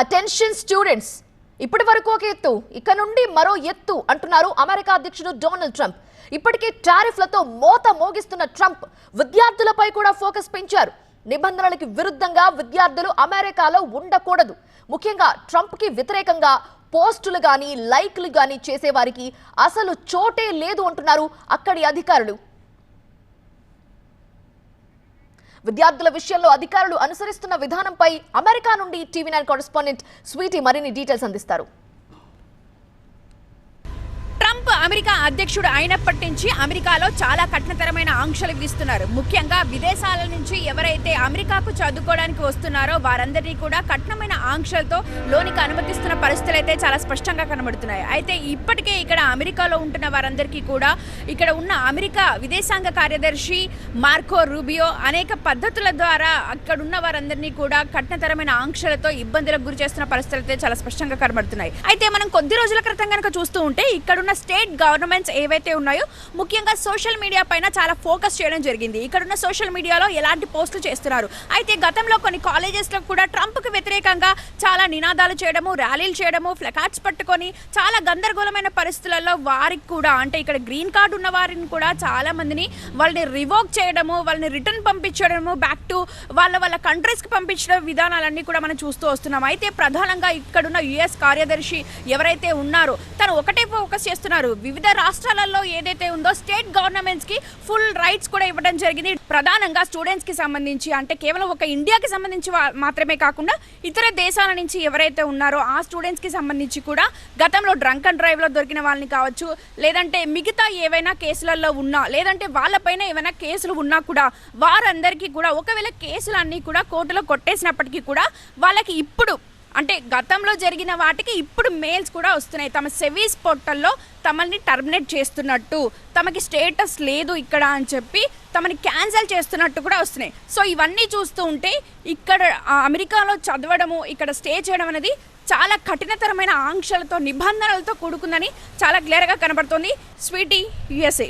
Attention students ఇప్పటి వరకు ఒక ఎత్తు ఇక నుండి మరో ఎత్తు అంటున్నారు అమెరికా అధ్యక్షుడు డొనాల్డ్ ట్రంప్. ఇప్పటికే టారిఫ్లతో మోత మోగిస్తున్న ట్రంప్ విద్యార్థులపై కూడా ఫోకస్ పెంచారు. నిబంధనలకు విరుద్ధంగా విద్యార్థులు అమెరికాలో ఉండకూడదు. ముఖ్యంగా ట్రంప్కి వ్యతిరేకంగా పోస్టులు కానీ లైక్లు కానీ చేసేవారికి అసలు చోటే లేదు అంటున్నారు అక్కడి అధికారులు. విద్యార్థుల విషయంలో అధికారులు అనుసరిస్తున్న విధానంపై అమెరికా నుండి టీవీ నైన్ కరెస్పాండెంట్ స్వీటీ మరిన్ని డీటెయిల్స్ అందిస్తారు. అమెరికా అధ్యక్షుడు అయినప్పటి నుంచి అమెరికాలో చాలా కఠినతరమైన ఆంక్షలు విధిస్తున్నారు. ముఖ్యంగా విదేశాల నుంచి ఎవరైతే అమెరికాకు చదువుకోవడానికి వస్తున్నారో వారందరినీ కూడా కఠినమైన ఆంక్షలతో లోనికి అనుమతిస్తున్న పరిస్థితులు అయితే చాలా స్పష్టంగా కనబడుతున్నాయి. అయితే ఇప్పటికే ఇక్కడ అమెరికాలో ఉంటున్న వారందరికీ కూడా ఇక్కడ ఉన్న అమెరికా విదేశాంగ కార్యదర్శి మార్కో రూబియో అనేక పద్ధతుల ద్వారా అక్కడ ఉన్న వారందరినీ కూడా కఠినతరమైన ఆంక్షలతో ఇబ్బందులకు గురి చేస్తున్న పరిస్థితులు అయితే చాలా స్పష్టంగా కనబడుతున్నాయి. అయితే మనం కొద్ది రోజుల క్రితం కనుక చూస్తూ ఉంటే ఇక్కడున్న స్టేట్ గవర్నమెంట్స్ ఏవైతే ఉన్నాయో ముఖ్యంగా సోషల్ మీడియా పైన చాలా ఫోకస్ చేయడం జరిగింది. ఇక్కడ ఉన్న సోషల్ మీడియాలో ఎలాంటి పోస్టులు చేస్తున్నారు? అయితే గతంలో కొన్ని కాలేజెస్లో కూడా ట్రంప్కి వ్యతిరేకంగా చాలా నినాదాలు చేయడము ర్యాలీలు చేయడము ఫ్లకార్డ్స్ పట్టుకొని చాలా గందరగోళమైన పరిస్థితులలో వారికి కూడా అంటే ఇక్కడ గ్రీన్ కార్డు ఉన్న వారిని కూడా చాలా మందిని వాళ్ళని రివోక్ చేయడము వాళ్ళని రిటర్న్ పంపించడము బ్యాక్ టు వాళ్ళ వాళ్ళ కంట్రీస్కి పంపించడం విధానాలన్నీ కూడా మనం చూస్తూ వస్తున్నాం. అయితే ప్రధానంగా ఇక్కడున్న యుఎస్ కార్యదర్శి ఎవరైతే ఉన్నారో తను ఒకటే ఫోకస్ చేస్తున్నారు. వివిధ రాష్ట్రాలలో ఏదైతే ఉందో స్టేట్ గవర్నమెంట్స్కి ఫుల్ రైట్స్ కూడా ఇవ్వడం జరిగింది. ప్రధానంగా స్టూడెంట్స్కి సంబంధించి అంటే కేవలం ఒక ఇండియాకి సంబంధించి మాత్రమే కాకుండా ఇతర దేశాల నుంచి ఎవరైతే ఉన్నారో ఆ స్టూడెంట్స్కి సంబంధించి కూడా గతంలో డ్రంక్ అండ్ డ్రైవ్లో దొరికిన వాళ్ళని కావచ్చు లేదంటే మిగతా ఏవైనా కేసులలో ఉన్నా లేదంటే వాళ్ళపైన ఏమైనా కేసులు ఉన్నా కూడా వారందరికీ కూడా ఒకవేళ కేసులన్నీ కూడా కోర్టులో కొట్టేసినప్పటికీ కూడా వాళ్ళకి ఇప్పుడు అంటే గతంలో జరిగిన వాటికి ఇప్పుడు మెయిల్స్ కూడా వస్తున్నాయి. తమ సెవీస్ పోర్టల్లో తమల్ని టర్మినేట్ చేస్తున్నట్టు తమకి స్టేటస్ లేదు ఇక్కడ అని చెప్పి తమని క్యాన్సిల్ చేస్తున్నట్టు కూడా వస్తున్నాయి. సో ఇవన్నీ చూస్తూ ఉంటే ఇక్కడ అమెరికాలో చదవడము ఇక్కడ స్టే చేయడం అనేది చాలా కఠినతరమైన ఆంక్షలతో నిబంధనలతో కూడుకుందని చాలా క్లియర్గా కనబడుతోంది. స్వీటీ యుఎస్ఏ.